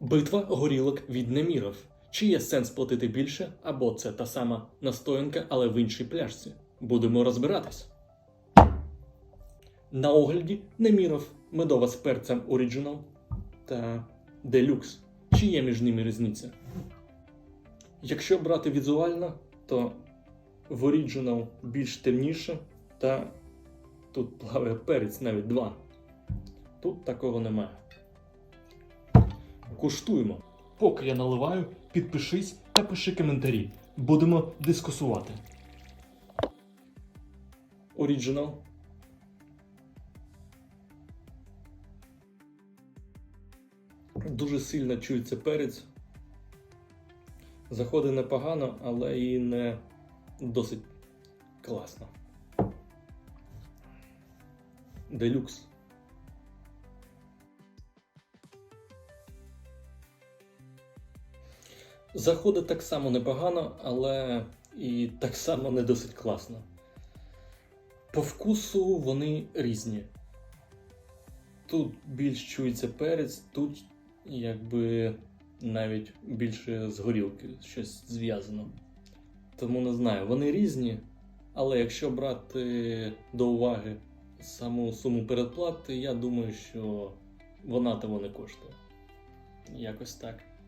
Битва горілок від неміров. Чи є сенс платити більше, або це та сама настоянка, але в іншій пляшці? Будемо розбиратись. На огляді неміров медова з перцем Original та Deluxe. Чи є між ними різниця? Якщо брати візуально, то в Original більш темніше, та тут плаває перець навіть два. Тут такого немає. Куштуємо. Поки я наливаю, підпишись та пиши коментарі. Будемо дискусувати. Оріджинал. Дуже сильно чується перець. Заходить непогано, але і не досить класно. Делюкс. Заходить так само непогано, але і так само не досить класно. По вкусу вони різні. Тут більш чується перець, тут якби навіть більше з горілки щось зв'язано. Тому не знаю, вони різні, але якщо брати до уваги саму суму передплати, я думаю, що вона того не коштує. Якось так.